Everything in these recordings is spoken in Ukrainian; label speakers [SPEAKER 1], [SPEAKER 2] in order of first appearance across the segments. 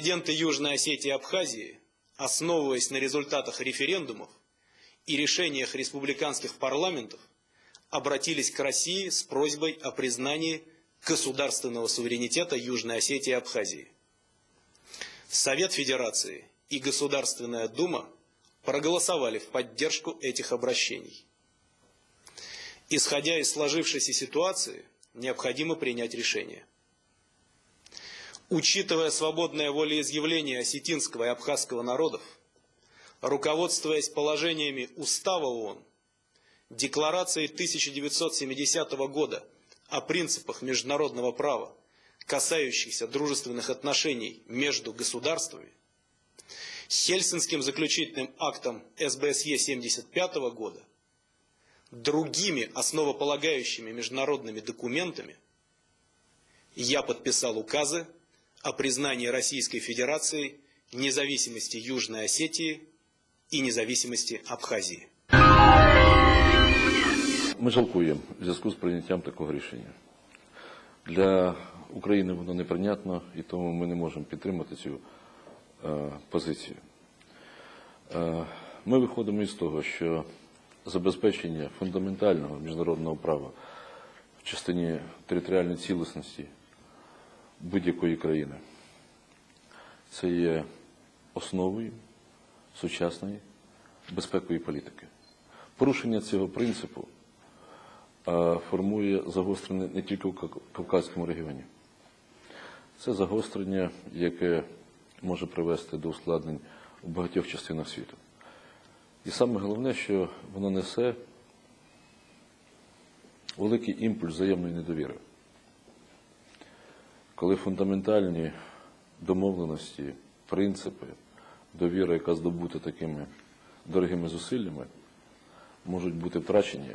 [SPEAKER 1] Президенты Южной Осетии и Абхазии, основываясь на результатах референдумов и решениях республиканских парламентов, обратились к России с просьбой о признании государственного суверенитета Южной Осетии и Абхазии. Совет Федерации и Государственная Дума проголосовали в поддержку этих обращений. Исходя из сложившейся ситуации, необходимо принять решение. Учитывая свободное волеизъявление осетинского и абхазского народов, руководствуясь положениями Устава ООН, Декларацией 1970 года о принципах международного права, касающихся дружественных отношений между государствами, Хельсинским заключительным актом СБСЕ 1975 года, другими основополагающими международными документами, я подписал указы о признании Российской Федерации независимости Южной Осетии и независимости Абхазии.
[SPEAKER 2] Ми жалкуємо в зв'язку з прийняттям такого рішення. Для України воно неприйнятно, і тому ми не можемо підтримати цю е, позицію. Е, ми виходимо із того, що забезпечення фундаментального міжнародного права в частині територіальної цілісності будь-якої країни це є основою сучасної безпекової політики. Порушення цього принципу формує загострення не тільки в Кавказькому регіоні. Це загострення, яке може привести до ускладнень у багатьох частинах світу. І саме головне, що воно несе великий імпульс взаємної недовіри. Коли фундаментальні домовленості, принципи, довіра, яка здобута такими дорогими зусиллями, можуть бути втрачені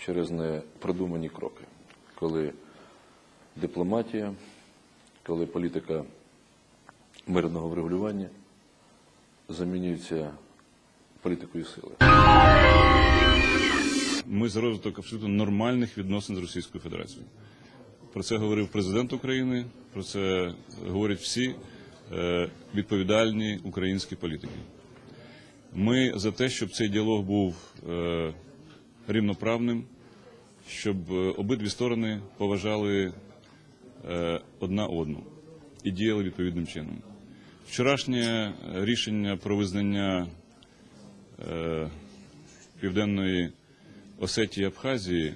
[SPEAKER 2] через непродумані кроки, коли дипломатія, коли політика мирного врегулювання замінюється політикою сили.
[SPEAKER 3] Ми за розвиток абсолютно нормальних відносин з Російською Федерацією. Про це говорив президент України, про це говорять всі е, відповідальні українські політики. Ми за те, щоб цей діалог був е, рівноправним, щоб е, обидві сторони поважали одна одну і діяли відповідним чином. Вчорашнє рішення про визнання Південної Осетії Абхазії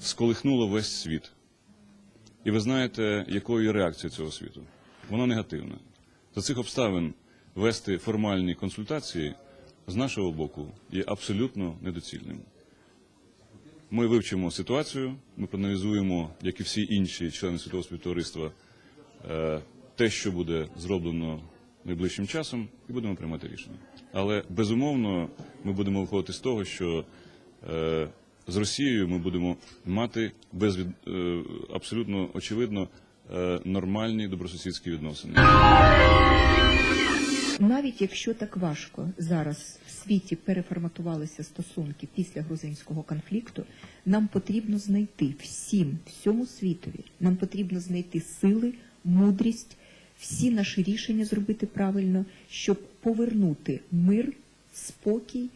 [SPEAKER 3] сколихнуло весь світ. І ви знаєте, якою є реакція цього світу? Вона негативна. За цих обставин вести формальні консультації з нашого боку є абсолютно недоцільним. Ми вивчимо ситуацію, ми проаналізуємо, як і всі інші члени світового співтовариства, е, те, що буде зроблено найближчим часом, і будемо приймати рішення. Але безумовно ми будемо виходити з того, що е, з Росією ми будемо мати безвід, е, абсолютно очевидно е, нормальні добросусідські відносини.
[SPEAKER 4] Навіть якщо так важко зараз в світі переформатувалися стосунки після грузинського конфлікту, нам потрібно знайти всім, всьому світові, нам потрібно знайти сили, мудрість, всі наші рішення зробити правильно, щоб повернути мир, спокій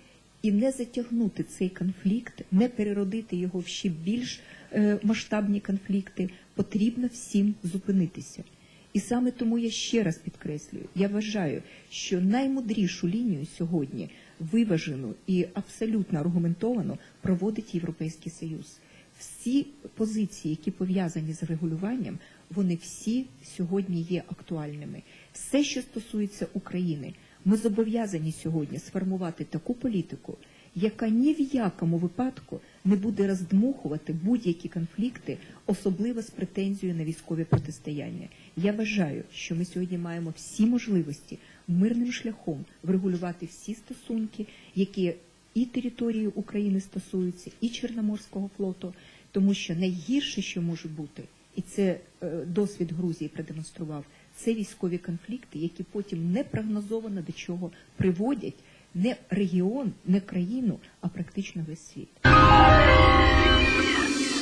[SPEAKER 4] і не затягнути цей конфлікт, не переродити його в ще більш е, масштабні конфлікти. Потрібно всім зупинитися. І саме тому я ще раз підкреслюю, я вважаю, що наймудрішу лінію сьогодні виважену і абсолютно аргументовано проводить Європейський Союз. Всі позиції, які пов'язані з регулюванням, вони всі сьогодні є актуальними. Все, що стосується України, ми зобов'язані сьогодні сформувати таку політику, яка ні в якому випадку не буде роздмухувати будь-які конфлікти, особливо з претензією на військове протистояння. Я вважаю, що ми сьогодні маємо всі можливості мирним шляхом врегулювати всі стосунки, які і території України стосуються, і Чорноморського флоту, тому що найгірше, що може бути, і це е, досвід Грузії продемонстрував, це військові конфлікти, які потім непрогнозовано до чого приводять не регіон, не країну, а практично весь світ.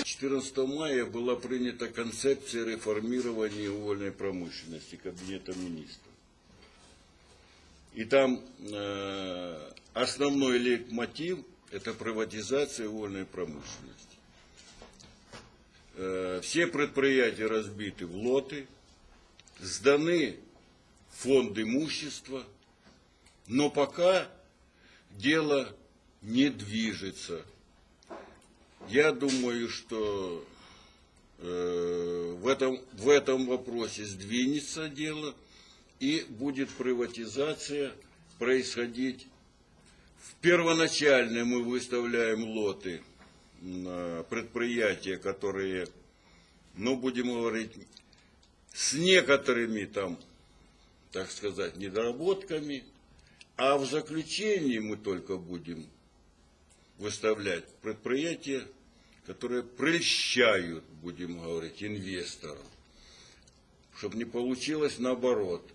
[SPEAKER 5] 14 14 мая была принята концепция реформирования угольной промышленности Кабинета министров. И там э, основной лейтмотив – это приватизация угольной промышленности. Э, все предприятия разбиты в лоты, сданы фонд имущества, но пока дело не движется. Я думаю, что э, в, этом, в этом вопросе сдвинется дело и будет приватизация происходить. В первоначально мы выставляем лоты на предприятия, которые, ну, будем говорить, с некоторыми там, так сказать, недоработками, а в заключении мы только будем выставлять предприятия, которые прельщают, будем говорить, инвесторов. Чтобы не получилось наоборот,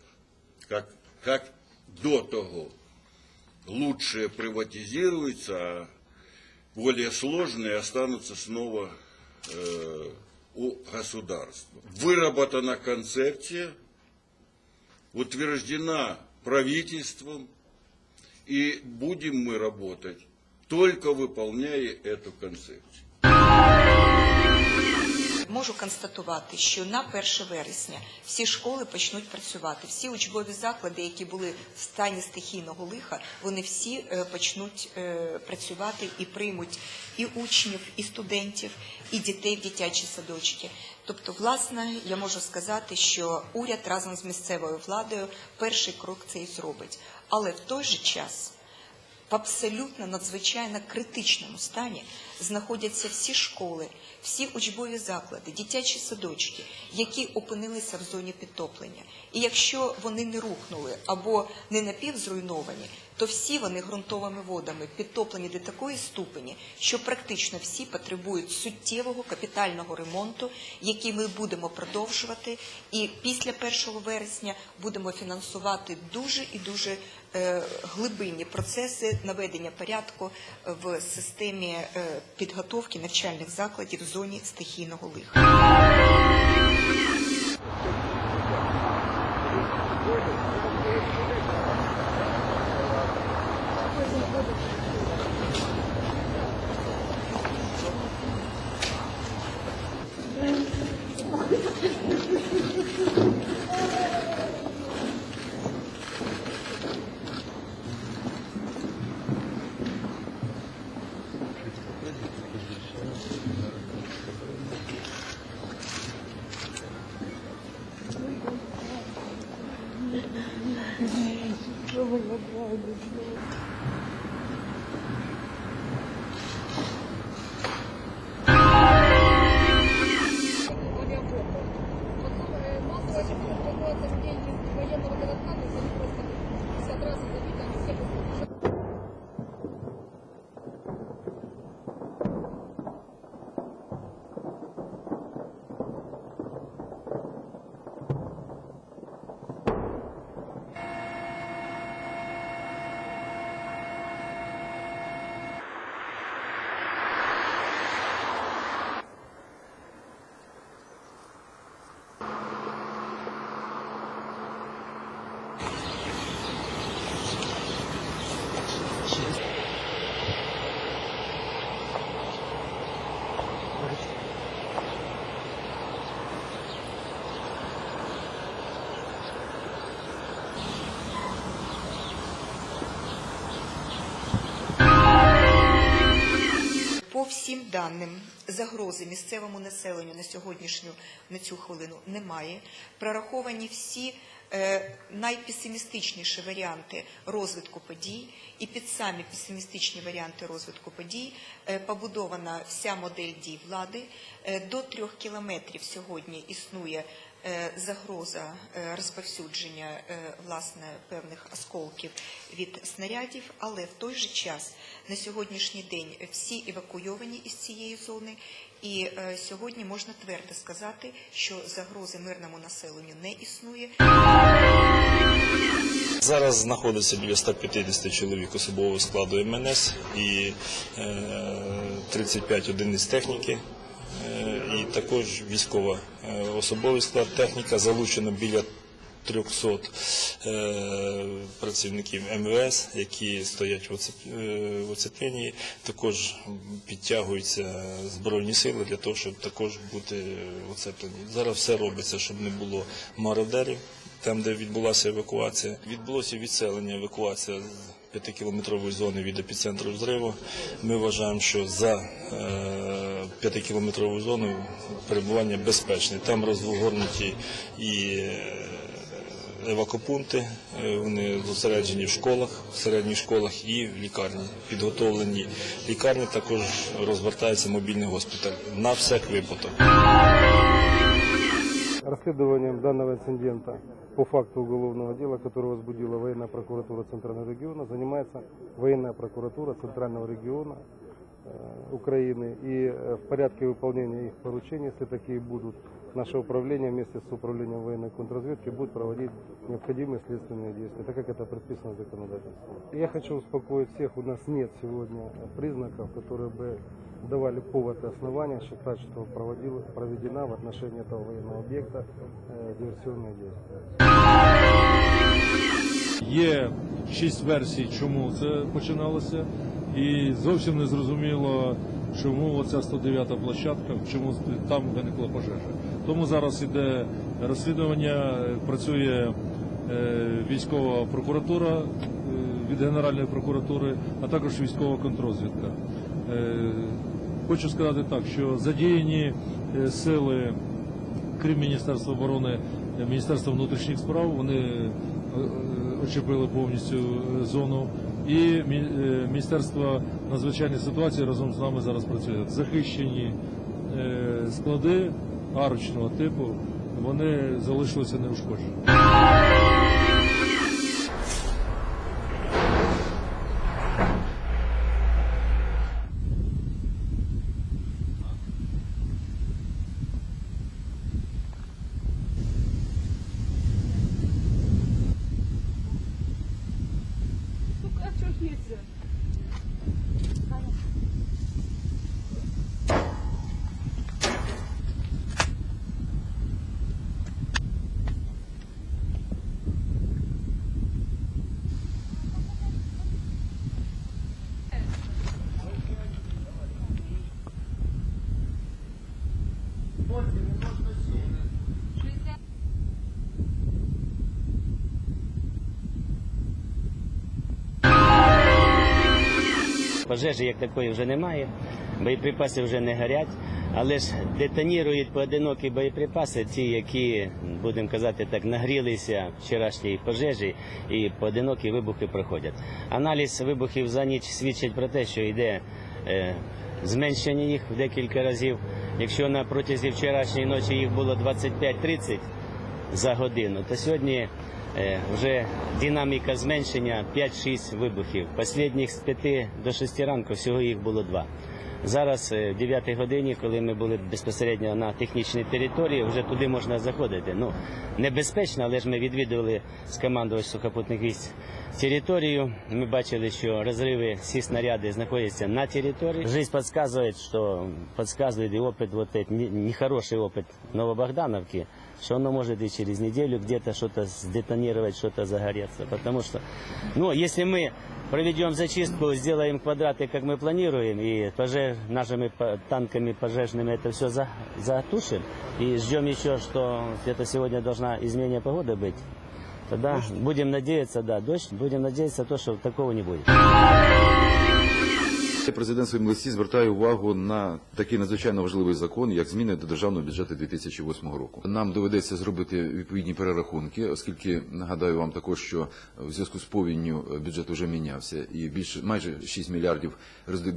[SPEAKER 5] как, как до того. Лучшие приватизируются, а более сложные останутся снова э, у государства. Выработана концепция, утверждена правительством, и будем мы работать только выполняя эту концепцию.
[SPEAKER 4] Можу констатувати, що на 1 вересня всі школи почнуть працювати. Всі учбові заклади, які були в стані стихійного лиха, вони всі е, почнуть е, працювати і приймуть і учнів, і студентів, і дітей в дитячі садочки. Тобто, власне, я можу сказати, що уряд разом з місцевою владою перший крок цей зробить. Але в той же час в абсолютно надзвичайно критичному стані знаходяться всі школи, всі учбові заклади, дитячі садочки, які опинилися в зоні підтоплення. І якщо вони не рухнули або не напівзруйновані, то всі вони ґрунтовими водами підтоплені до такої ступені, що практично всі потребують суттєвого капітального ремонту, який ми будемо продовжувати. І після 1 вересня будемо фінансувати дуже і дуже глибинні процеси наведення порядку в системі е, підготовки навчальних закладів в зоні стихійного лиха. По всім даним загрози місцевому населенню на сьогоднішню на цю хвилину немає. Прораховані всі е, найпесимістичніші варіанти розвитку подій, і під самі песимістичні варіанти розвитку подій е, побудована вся модель дій влади. Е, до трьох кілометрів сьогодні існує загроза е, розповсюдження е, власне певних осколків від снарядів, але в той же час на сьогоднішній день всі евакуйовані із цієї зони, і е, сьогодні можна твердо сказати, що загрози мирному населенню не існує.
[SPEAKER 2] Зараз знаходиться біля 150 чоловік особового складу МНС і е, 35 одиниць техніки е, і також військова е, особовий склад, техніка залучено біля 300 е, працівників МВС, які стоять е, в оцепленні. Також підтягуються збройні сили для того, щоб також бути в оцепленні. Зараз все робиться, щоб не було мародерів. Там, де відбулася евакуація, відбулося відселення евакуація п'ятикілометрової зони від епіцентру взриву. Ми вважаємо, що за е, п'ятикілометровою зоною перебування безпечне. Там розгорнуті і е, евакопункти, е, вони зосереджені в школах, в середніх школах і в лікарні. Підготовлені лікарні також розвертається мобільний госпіталь на всяк випадок.
[SPEAKER 6] Расследованием данного инцидента по факту уголовного дела, которое возбудила военная прокуратура Центрального региона, занимается военная прокуратура Центрального региона э, Украины. И э, в порядке выполнения их поручений, если такие будут, наше управление вместе с управлением военной контрразведки будет проводить необходимые следственные действия, так как это предписано законодательством. Я хочу успокоить всех, у нас нет сегодня признаков, которые бы давали повод и основания считать, что проводила, проведена в отношении этого военного объекта э, диверсионная действия.
[SPEAKER 7] Є шість версій, чому це починалося, і зовсім не зрозуміло, чому оця 109-та площадка, чому там виникла пожежа. Тому зараз іде розслідування, працює е, військова прокуратура е, від Генеральної прокуратури, а також військова контрозвідка. Е, Хочу сказати так, що задіяні сили крім Міністерства оборони, Міністерства внутрішніх справ, вони очепили повністю зону. І Міністерство надзвичайних ситуацій разом з нами зараз працює. Захищені склади арочного типу, вони залишилися неушкоджені.
[SPEAKER 8] Пожежі як такої вже немає, боєприпаси вже не горять, але ж детонірують поодинокі боєприпаси, ті, які, будемо казати так, нагрілися вчорашньої пожежі і поодинокі вибухи проходять. Аналіз вибухів за ніч свідчить про те, що йде е, зменшення їх в декілька разів. Якщо на протязі вчорашньої ночі їх було 25-30 за годину, то сьогодні вже динаміка зменшення 5-6 вибухів. Послідніх з 5 до 6 ранку всього їх було 2. Зараз е, в 9 годині, коли ми були безпосередньо на технічній території, вже туди можна заходити. Ну, небезпечно, але ж ми відвідували з командою сухопутних військ територію. Ми бачили, що розриви, всі снаряди знаходяться на території. Жизнь підказує, що підказує і опит, вот этот, не- нехороший опит Новобогдановки, что оно может и через неделю где-то что-то сдетонировать, что-то загореться. Потому что, ну, если мы проведем зачистку, сделаем квадраты, как мы планируем, и пожеж, нашими танками пожежными это все за, затушим, и ждем еще, что где-то сегодня должна изменение погоды быть, тогда будем надеяться, да, дождь, будем надеяться, то, что такого не будет.
[SPEAKER 9] Президент в листі звертає увагу на такий надзвичайно важливий закон, як зміни до державного бюджету 2008 року. Нам доведеться зробити відповідні перерахунки, оскільки нагадаю вам також, що в зв'язку з повінню бюджет вже мінявся, і більше майже 6 мільярдів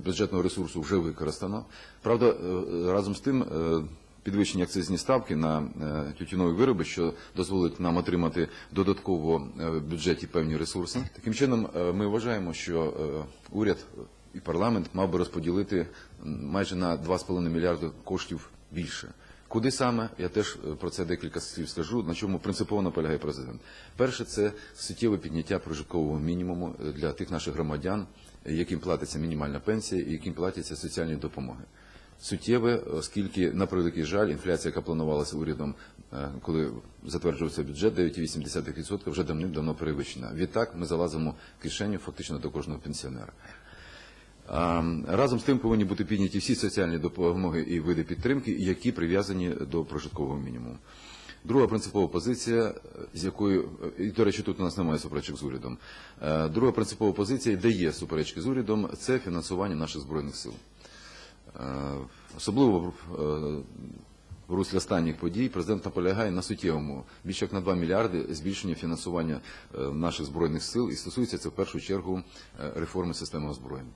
[SPEAKER 9] бюджетного ресурсу вже використано. Правда, е, разом з тим. е, Підвищені акцизні ставки на е, тютюнові вироби, що дозволить нам отримати додатково е, в бюджеті певні ресурси. Таким чином, е, ми вважаємо, що е, уряд і парламент мав би розподілити майже на 2,5 мільярди коштів більше. Куди саме, я теж е, про це декілька слів скажу, на чому принципово наполягає президент. Перше, це суттєве підняття прожиткового мінімуму е, для тих наших громадян, яким платиться мінімальна пенсія і яким платяться соціальні допомоги. суттєве, оскільки, на превеликий жаль, інфляція, яка планувалася урядом, е, коли затверджувався бюджет 9,8%, вже давним-давно перевищена. Відтак ми залазимо в кишеню фактично до кожного пенсіонера. А, Разом з тим повинні бути підняті всі соціальні допомоги і види підтримки, які прив'язані до прожиткового мінімуму. Друга принципова позиція, з якою, і, до речі, тут у нас немає суперечок з урядом. Е, Друга принципова позиція, де є суперечки з урядом, це фінансування наших збройних сил. Е, Особливо в- е, руслі останніх подій президент наполягає на суттєвому більше як на 2 мільярди збільшення фінансування е, наших збройних сил, і стосується це в першу чергу е, реформи системи озброєння.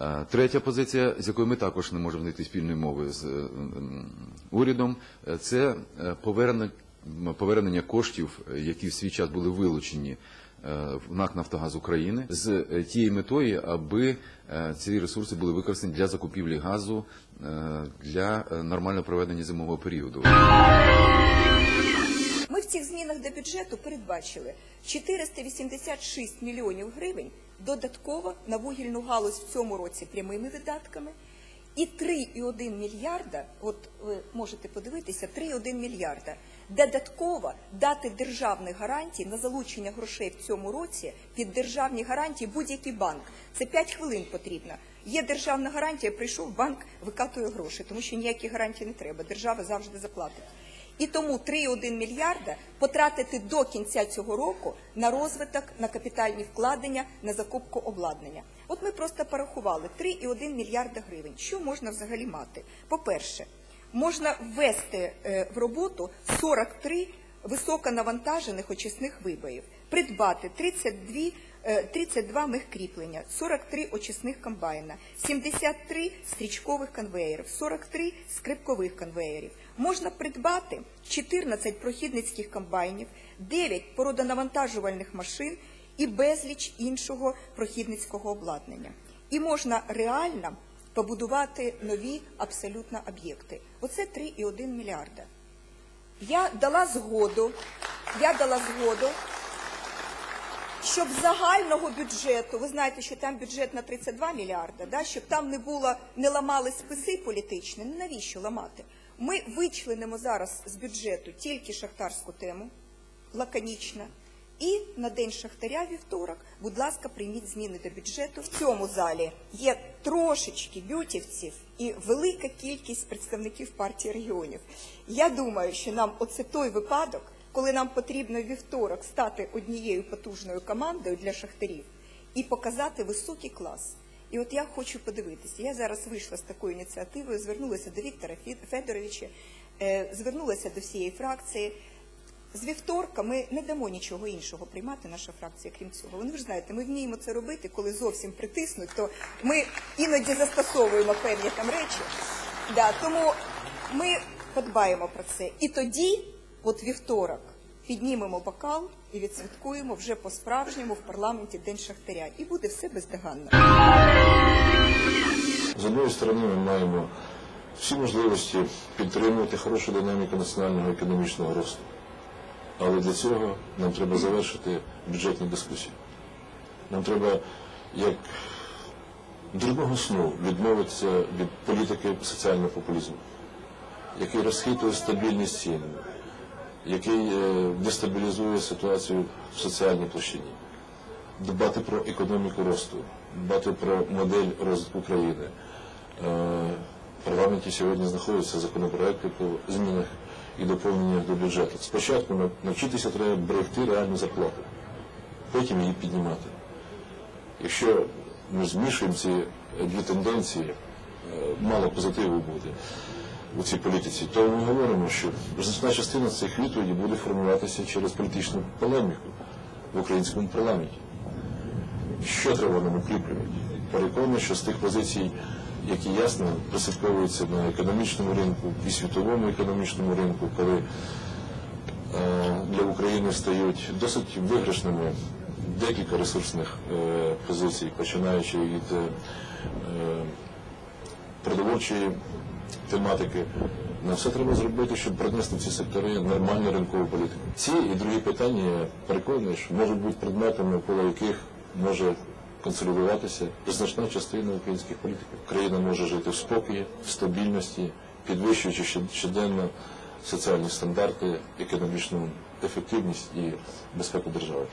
[SPEAKER 9] Е, Третя позиція, з якою ми також не можемо знайти спільної мови з е, урядом, е, це повернення, коштів, які в свій час були вилучені в НАК «Нафтогаз України» з тією метою, аби ці ресурси були використані для закупівлі газу для нормального проведення зимового періоду.
[SPEAKER 4] До бюджету передбачили 486 мільйонів гривень додатково на вугільну галузь в цьому році прямими видатками і 3,1 мільярда, от ви можете подивитися, 3,1 мільярда додатково дати державних гарантій на залучення грошей в цьому році під державні гарантії будь-який банк. Це 5 хвилин потрібно. Є державна гарантія, прийшов банк, викатує гроші, тому що ніякі гарантії не треба. Держава завжди заплатить. І тому 3,1 мільярда потратити до кінця цього року на розвиток, на капітальні вкладення, на закупку обладнання. От ми просто порахували 3,1 мільярда гривень. Що можна взагалі мати? По-перше, можна ввести е, в роботу 43 високонавантажених очисних вибоїв, придбати 32 е, 32 мехкріплення, 43 очисних комбайна, 73 стрічкових конвеєрів, 43 скрипкових конвеєрів. Можна придбати 14 прохідницьких комбайнів, 9 породонавантажувальних машин і безліч іншого прохідницького обладнання. І можна реально побудувати нові абсолютно об'єкти. Оце 3,1 мільярда. Я дала згоду, я дала згоду, щоб загального бюджету, ви знаєте, що там бюджет на 32 мільярда, да, щоб там не було, не ламали списи політичні, ну навіщо ламати? Ми вичленимо зараз з бюджету тільки шахтарську тему, лаконічно, і на день шахтаря вівторок, будь ласка, прийміть зміни до бюджету. В цьому залі є трошечки бютівців і велика кількість представників партії регіонів. Я думаю, що нам оце той випадок, коли нам потрібно вівторок стати однією потужною командою для шахтарів і показати високий клас. І от я хочу подивитися. Я зараз вийшла з такою ініціативою, звернулася до Віктора Федоровича, е, звернулася до всієї фракції. З вівторка ми не дамо нічого іншого приймати наша фракція, крім цього. Ви ж знаєте, ми вміємо це робити, коли зовсім притиснуть, то ми іноді застосовуємо певні там речі. Да, тому ми подбаємо про це. І тоді, от вівторок, піднімемо бокал і відсвяткуємо вже по-справжньому в парламенті День Шахтаря. І буде все бездоганно.
[SPEAKER 10] З однієї сторони, ми маємо всі можливості підтримувати хорошу динаміку національного економічного росту. Але для цього нам треба завершити бюджетні дискусії. Нам треба, як дурного сну, відмовитися від політики соціального популізму, який розхитує стабільність цін, який е, дестабілізує ситуацію в соціальній площині дбати про економіку росту, дбати про модель розвитку країни. Е, В парламенті сьогодні знаходяться законопроекти по змінах і доповненнях до бюджету. Спочатку навчитися треба берегти реальну зарплату, потім її піднімати. Якщо ми змішуємо ці дві тенденції, е, мало позитиву буде у цій політиці, то ми говоримо, що значна частина цих відповідей буде формуватися через політичну полеміку в українському парламенті. Що треба нам укріплювати? Переконаний, що з тих позицій, які ясно прослідковуються на економічному ринку і світовому економічному ринку, коли е, для України стають досить виграшними декілька ресурсних е, позицій, починаючи від е, продовольчої тематики. На все треба зробити, щоб принести в ці сектори нормальну ринкову політику. Ці і другі питання, я переконаний, що можуть бути предметами, коло яких може консолідуватися значна частина українських політиків. Країна може жити в спокої, в стабільності, підвищуючи щоденно соціальні стандарти, економічну ефективність і безпеку держави.